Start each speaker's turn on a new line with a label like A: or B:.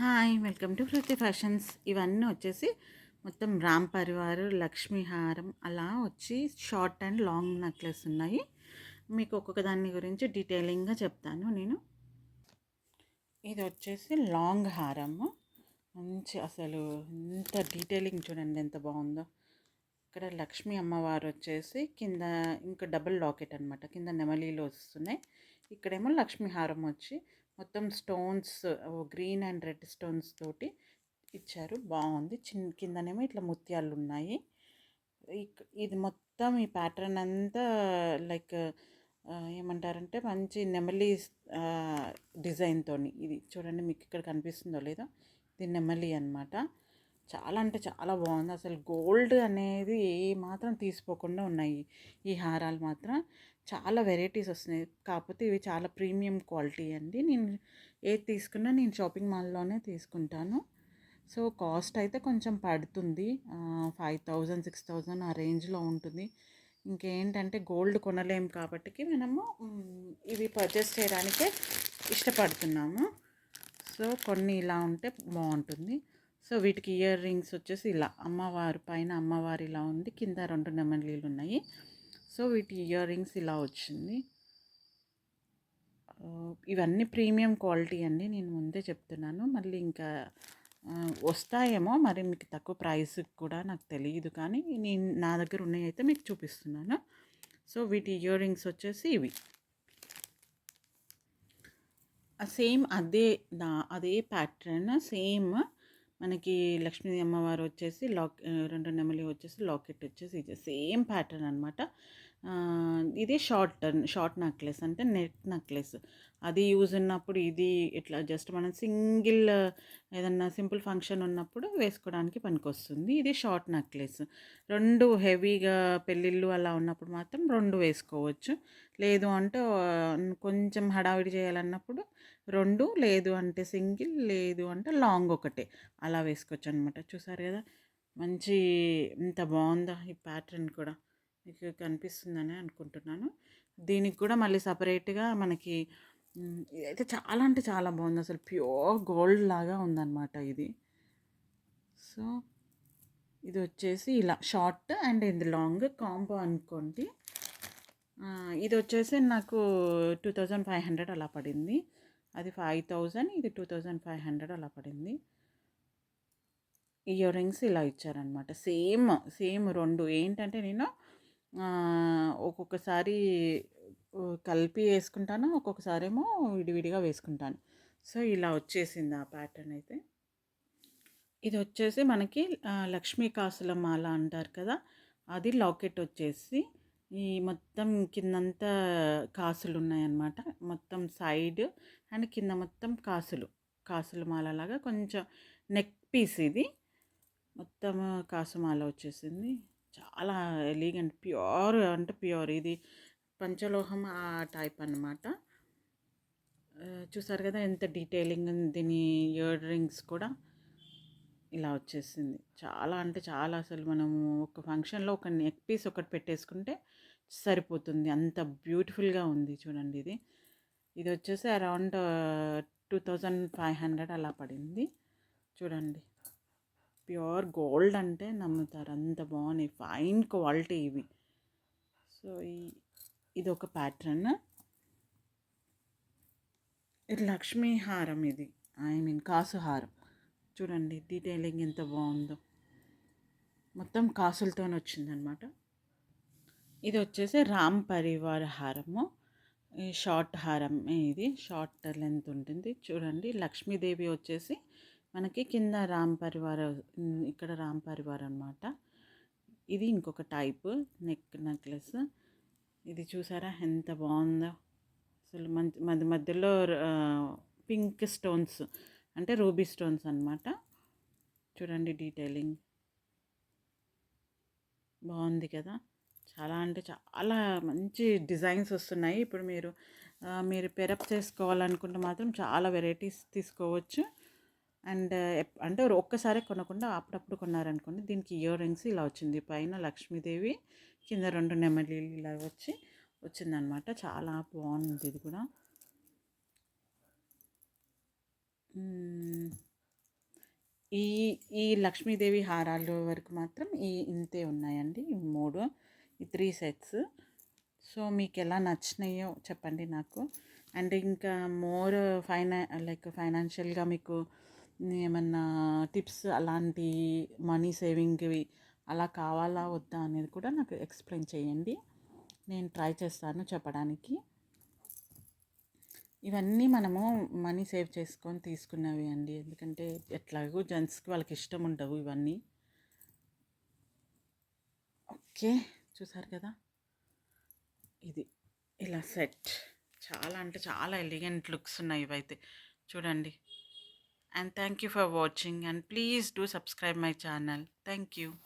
A: Hi welcome to Prathi fashions. ఇవన్నీ వచ్చేసి మొత్తం రామ్ పరివార్ లక్ష్మీ హారం అలా వచ్చి షార్ట్ అండ్ లాంగ్ నెక్లెస్ ఉన్నాయి. మీకు ఒక్కొక్క దాని గురించి డీటెయిలింగ్గా చెప్తాను నేను. ఇది వచ్చేసి లాంగ్ హారము మంచి అసలు ఎంత డీటెయిలింగ్ చూడండి ఎంత బాగుందో. ఇక్కడ లక్ష్మీ అమ్మవారు వచ్చేసి కింద ఇంకా డబుల్ లాకెట్ అనమాట కింద నెమలీలు వస్తున్నాయి. ఇక్కడేమో లక్ష్మీ హారం వచ్చి మొత్తం stones green and red stones తోటి ఇచ్చారు. బాగుంది. చిన్న కిందనేమో ఇట్లా ముత్యాలు ఉన్నాయి ఇక్- ఇది మొత్తం ఈ ప్యాటర్న్ అంతా లైక్ ఏమంటారంటే మంచి నెమలి డిజైన్తో ఇది చూడండి మీకు ఇక్కడ కనిపిస్తుందో లేదో. ఇది నెమలి అన్నమాట. చాలా అంటే చాలా బాగుంది. అసలు గోల్డ్ అనేది ఏ మాత్రం తీసిపోకుండా ఉన్నాయి. ఈ హారాలు మాత్రం. చాలా వెరైటీస్ వస్తున్నాయి. కాకపోతే ఇవి చాలా ప్రీమియం క్వాలిటీ అండి. నేను ఏది తీసుకున్నా నేను షాపింగ్ మాల్లోనే తీసుకుంటాను. సో కాస్ట్ అయితే కొంచెం పడుతుంది. ఫైవ్ థౌజండ్ సిక్స్ థౌజండ్ ఆ రేంజ్లో ఉంటుంది. ఇంకేంటంటే గోల్డ్ కొనలేం కాబట్టి మనము ఇవి పర్చేస్ చేయడానికే ఇష్టపడుతున్నాము. సో కొన్ని ఇలా ఉంటే బాగుంటుంది. సో వీటికి ఇయర్ రింగ్స్ వచ్చేసి ఇలా అమ్మవారి పైన అమ్మవారి ఇలా ఉంది. కింద రెండు నెమలీలు ఉన్నాయి. సో వీటి ఇయర్ రింగ్స్ ఇలా వచ్చింది. ఇవన్నీ ప్రీమియం క్వాలిటీ అండి. నేను ముందే చెప్తున్నాను. మళ్ళీ ఇంకా వస్తాయేమో మరి మీకు తక్కువ ప్రైస్ కూడా నాకు తెలియదు కానీ నేను నా దగ్గర ఉన్నాయి అయితే మీకు చూపిస్తున్నాను. సో వీటి ఇయర్ రింగ్స్ వచ్చేసి ఇవి. సేమ్ అదే దా అదే ప్యాటర్న్ సేమ్ మనకి లక్ష్మీ అమ్మవారు వచ్చేసి లాక్ రెండు నెమలి వచ్చేసి లాకెట్ వచ్చేసి ఇది సేమ్ ప్యాటర్న్ అనమాట ఇది షార్ట్ షార్ట్ నెక్లెస్ అంటే నెట్ నెక్లెస్. అది యూజ్ ఉన్నప్పుడు ఇది ఇట్లా జస్ట్ మనం సింగిల్ ఏదన్నా సింపుల్ ఫంక్షన్ ఉన్నప్పుడు వేసుకోవడానికి పనికొస్తుంది. ఇది షార్ట్ నెక్లెస్. రెండు హెవీగా పెళ్ళిళ్ళు అలా ఉన్నప్పుడు మాత్రం రెండు వేసుకోవచ్చు. లేదు అంటే కొంచెం హడావిడి చేయాలన్నప్పుడు రెండు లేదు అంటే సింగిల్ లేదు అంటే లాంగ్ ఒకటే. అలా వేసుకోవచ్చు అనమాట చూసారు కదా? మంచి ఇంత బాగుందా ఈ ప్యాటర్న్ కూడా? మీకు కనిపిస్తుందని అనుకుంటున్నాను. దీనికి కూడా మళ్ళీ సపరేట్గా మనకి అయితే చాలా అంటే చాలా బాగుంది. అసలు ప్యూర్ గోల్డ్ లాగా ఉందన్నమాట ఇది. సో ఇది వచ్చేసి ఇలా షార్ట్ అండ్ ఇది లాంగ్ కాంబో అనుకోండి. ఇది వచ్చేసి నాకు టూ థౌజండ్ ఫైవ్ హండ్రెడ్ అలా పడింది. అది ఫైవ్ థౌజండ్ ఇది టూ థౌజండ్ ఫైవ్ హండ్రెడ్ అలా పడింది. ఇయర్ రింగ్స్ ఇలా ఇచ్చారనమాట. సేమ్ సేమ్ రెండు. ఏంటంటే నేను ఒక్కొక్కసారి కలిపి వేసుకుంటాను ఒక్కొక్కసారి ఏమో విడివిడిగా వేసుకుంటాను. సో ఇలా వచ్చేసింది ఆ ప్యాటర్న్ అయితే. ఇది వచ్చేసి మనకి ఆ, లక్ష్మీ కాసుల మాల అంటారు కదా అది లాకెట్ వచ్చేసి ఈ మొత్తం కిందంతా కాసులు ఉన్నాయన్నమాట. మొత్తం సైడ్ అండ్ కింద మొత్తం కాసులు. కాసుల మాల లాగా కొంచెం నెక్ పీస్ ఇది. మొత్తం కాసుమాల వచ్చేసింది. చాలా ఎలిగెంట్ ప్యూర్ అంటే ప్యూర్. ఇది పంచలోహం ఆ టైప్ అన్నమాట. చూసారు కదా ఎంత డీటెయిలింగ్ దీని ఇయర్ రింగ్స్ కూడా ఇలా వచ్చేసింది. చాలా అంటే చాలా అసలు మనము ఒక ఫంక్షన్లో ఒక నెక్ పీస్ ఒకటి పెట్టేసుకుంటే సరిపోతుంది. అంత బ్యూటిఫుల్గా ఉంది చూడండి ఇది. ఇది వచ్చేసి around two thousand five hundred అలా పడింది. చూడండి. ప్యూర్ గోల్డ్ అంటే నమ్ముతారు. అంత బాగున్నాయి. ఫైన్ క్వాలిటీ ఇవి. సో ఈ ఇది ఒక ప్యాటర్న్. ఇది లక్ష్మీ హారం ఇది. ఐ మీన్ కాసు హారం. చూడండి డీటెయిలింగ్ ఎంత బాగుందో. మొత్తం కాసులతోనే వచ్చిందనమాట ఇది వచ్చేసి రామ్ పరివార్ హారము. ఈ షార్ట్ హారం ఇది. షార్ట్ లెంత్ ఉంటుంది. చూడండి లక్ష్మీదేవి వచ్చేసి మనకి కింద రామ్ పరివార్ ఇక్కడ రామ్ పరివార్ అనమాట ఇది ఇంకొక టైప్ నెక్ నెక్లెస్. ఇది చూసారా? ఎంత బాగుందో. అసలు మధ్య మధ్యలో పింక్ స్టోన్స్ అంటే రూబీ స్టోన్స్ అనమాట చూడండి డీటెయిలింగ్. బాగుంది కదా. చాలా అంటే చాలా మంచి డిజైన్స్ వస్తున్నాయి. ఇప్పుడు మీరు మీరు పెరప్ చేసుకోవాలనుకుంటే మాత్రం చాలా వెరైటీస్ తీసుకోవచ్చు. అండ్ అంటే ఒక్కసారి కొనకుండా అప్పుడప్పుడు కొన్నారనుకోండి దీనికి ఇయర్ రింగ్స్ ఇలా వచ్చింది. పైన లక్ష్మీదేవి కింద రెండు నెమలీలు ఇలా వచ్చి వచ్చిందనమాట. చాలా బాగుంది ఇది కూడా. ఈ ఈ లక్ష్మీదేవి హారాలు వరకు మాత్రం ఈ ఇంతే ఉన్నాయండి. ఈ మూడు ఈ త్రీ సెట్స్. సో మీకు ఎలా నచ్చినాయో చెప్పండి నాకు. అండ్ ఇంకా మోర్ ఫైనా లైక్ ఫైనాన్షియల్గా మీకు ఏమన్నా టిప్స్ అలాంటి మనీ సేవింగ్వి అలా కావాలా వద్దా అనేది కూడా నాకు ఎక్స్ప్లెయిన్ చేయండి. నేను ట్రై చేస్తాను చెప్పడానికి. ఇవన్నీ మనము మనీ సేవ్ చేసుకొని తీసుకున్నవి అండి. ఎందుకంటే ఎట్లాగో జెంట్స్కి వాళ్ళకి ఇష్టం ఉండవు ఇవన్నీ. ఓకే చూసారు కదా? ఇది ఇలా సెట్. చాలా అంటే చాలా ఎలిగెంట్ లుక్స్ ఉన్నాయి ఇవైతే. చూడండి. and thank you for watching and please do subscribe my channel. Thank you.